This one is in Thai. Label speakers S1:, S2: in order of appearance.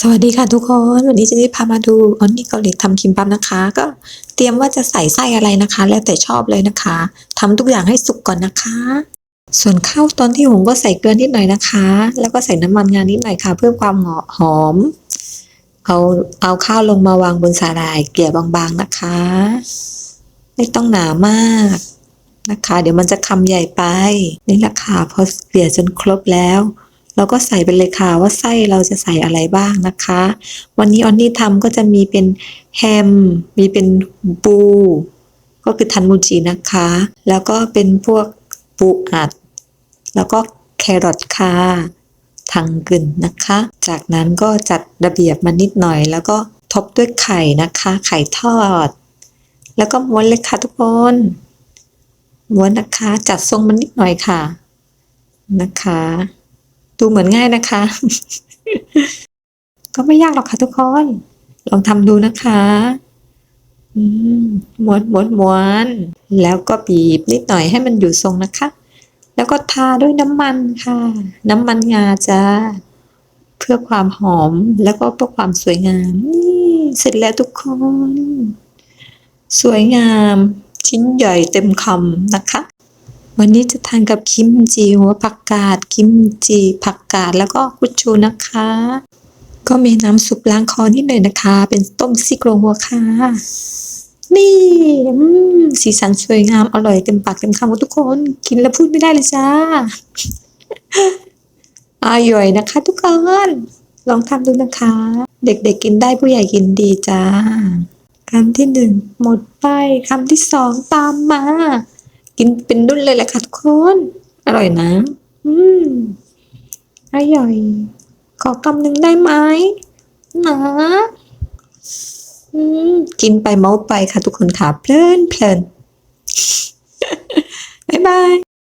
S1: สวัสดีค่ะทุกคน วันนี้เจะได้พามาดูออนนี่เกาหลีทำคิมบับนะคะ ก็เตรียมว่าจะใส่ไส้อะไรนะคะ แล้วแต่ชอบเลยนะคะทำทุกอย่างให้สุกก่อนนะคะ ส่วนข้าวตอนที่หุงก็ใส่เกลือนิดหน่อยนะคะ แล้วก็ใส่น้ำมันงานิดหน่อยค่ะ เพื่อความหอม เอาเอาข้าวลงมาวางบนสาหร่ายเกลี่ยบางๆนะคะ ไม่ต้องหนามากนะคะ เดี๋ยวมันจะคำใหญ่ไปนี่แหละค่ะพอเกลี่ยจนครบแล้ว เราก็ใส่ไปเลยค่ะว่าไส้เราจะใส่อะไรบ้างนะคะ วันนี้ออนนี่ทำก็จะมีเป็นแฮม มีเป็นปูก็คือทันมูจินะคะ แล้วก็เป็นพวกปูอัด แล้วก็แครอทค่ะทังกึนนะคะ จากนั้นก็จัดระเบียบมันนิดหน่อย แล้วก็ทบด้วยไข่นะคะ ไข่ทอด แล้วก็ม้วนเลยค่ะทุกคนม้วนนะคะ จัดทรงมันนิดหน่อยค่ะ นะคะ ดูเหมือนง่ายนะคะ ก็ไม่ยากหรอกค่ะทุกคน ลองทำดูนะคะอืมม้วนม้วนม้วนแล้วก็บีบนิดหน่อยให้มันอยู่ทรงนะคะ แล้วก็ทาด้วยน้ำมันค่ะ น้ำมันงาจ้าเพื่อความหอมแล้วก็เพื่อความสวยงามนี่เสร็จแล้วทุกคน สวยงาม ชิ้นใหญ่เต็มคำนะคะ วันนี้จะทานกับคิมจิหัวผักกาดคิมจิผักกาดแล้วก็กุชูนะคะ ก็มีน้ำซุปล้างคอนิดหน่อยนะคะ เป็นต้มซี่โครงวัวค่ะนี่สีสันสวยงามอร่อยเต็มปากเต็มคำทุกคน กินแล้วพูดไม่ได้เลยจ้าอร่อยนะคะ ทุกคนลองทำดูนะคะ เด็กๆกินได้ผู้ใหญ่กินดีจ้าคำที่หนึ่งหมดไปคำที่สองตามมา กินเป็นดุ้นเลยแหละค่ะทุกคน อร่อยนะ อืมอร่อย ขอกำหนึ่งได้ไหมนะอืมกินไปเมาไปค่ะทุกคนค่ะเพลินเพลินบ๊ายบาย